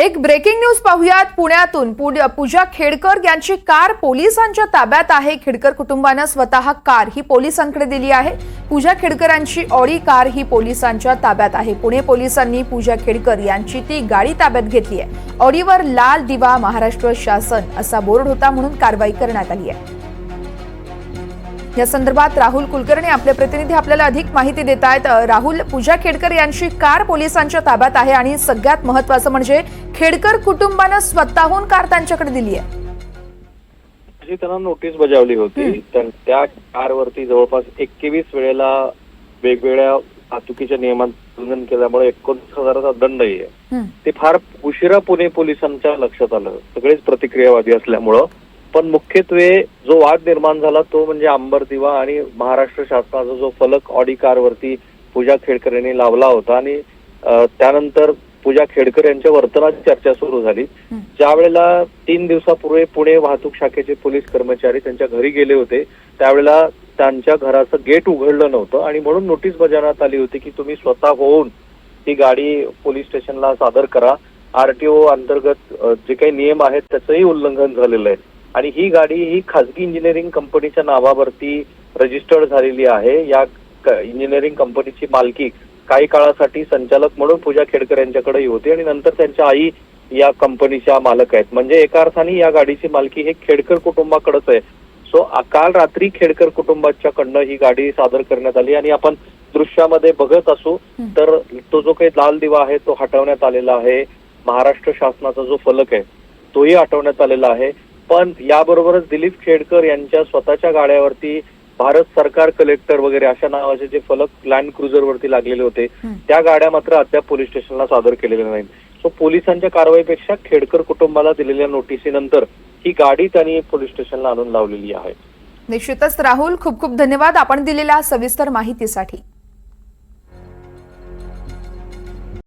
एक breaking news पाहूयात. पुण्यातून पूजा खेडकर यांची कार पोलिसांच्या ताब्यात आहे. खेडकर कुटुंबानं स्वतः कार ही पोलिसांकडे दिली आहे. पूजा खेडकरांची ऑडी कार ही पोलिसांच्या ताब्यात आहे. पुणे पोलिसांनी पूजा खेडकर यांची ती गाडी ताब्यात घेतली आहे. ऑडीवर लाल दिवा महाराष्ट्र शासन असा बोर्ड होता म्हणून कारवाई करण्यात आली आहे. या संदर्भात राहुल कुलकर्णी आपले प्रतिनिधी आपल्याला अधिक माहिती देत आहेत. राहुल पूजा खेडकर यांची कार पोलिसांच्या ताब्यात आहे आणि सगळ्यात महत्वाचं म्हणजे खेडकर कुटुंबानं स्वतःहून कार त्यांच्याकडे दिली आहे. त्यांना नोटीस बजावली होती तर त्या कारवरती जवळपास एकवीस वेळेला वेगवेगळ्या वाहतुकीच्या नियमांचं उल्लंघन केल्यामुळे एकोणीस हजाराचा दंड आहे. ते फार उशिरा पुणे पोलिसांच्या लक्षात आलं. सगळेच प्रतिक्रियावादी असल्यामुळं पण मुख्यत्वे जो वाद निर्माण झाला तो म्हणजे अंबर दिवा आणि महाराष्ट्र शासनाचा जो फलक ऑडी कारवरती पूजा खेडकर यांनी लावला होता आणि त्यानंतर पूजा खेडकर यांच्या वर्तनाची चर्चा सुरू झाली. ज्या वेळेला तीन दिवसापूर्वी पुणे वाहतूक शाखेचे पोलीस कर्मचारी त्यांच्या घरी गेले होते त्यावेळेला त्यांच्या घराचं गेट उघडलं नव्हतं आणि म्हणून नोटीस बजावण्यात आली होती की तुम्ही स्वतः होऊन ती गाडी पोलीस स्टेशनला सादर करा. आरटीओ अंतर्गत जे काही नियम आहेत त्याचंही उल्लंघन झालेलं आहे. आणि ही गाडी ही खाजगी इंजिनिअरिंग कंपनीच्या नावावरती रजिस्टर्ड झालेली आहे. या इंजिनिअरिंग कंपनीची मालकी काही काळासाठी संचालक म्हणून पूजा खेडकर यांच्याकडेही होती आणि नंतर त्यांच्या आई या कंपनीच्या मालक आहेत. म्हणजे एका अर्थाने या गाडीची मालकी हे खेडकर कुटुंबाकडेच आहे. सो काल रात्री खेडकर कुटुंबाच्याकडनं ही गाडी सादर करण्यात आली आणि आपण दृश्यामध्ये बघत असू. तर तो जो काही लाल दिवा आहे तो हटवण्यात आलेला आहे. महाराष्ट्र शासनाचा जो फलक आहे तोही हटवण्यात आलेला आहे. पण याबरोबरच दिलीप खेडकर यांच्या स्वतःच्या गाड्यावरती भारत सरकार कलेक्टर वगैरे अशा नावाचे जे फलक लँड क्रुझर वरती लागलेले होते. त्या गाड्या मात्र अद्याप पोलीस स्टेशनला सादर केलेल्या नाहीत. सो पोलिसांच्या कारवाईपेक्षा खेडकर कुटुंबाला दिलेल्या नोटिसीनंतर ही गाडी त्यांनी पोलीस स्टेशनला आणून लावलेली आहे. निश्चितच राहुल खूप खूप धन्यवाद आपण दिलेल्या सविस्तर माहितीसाठी.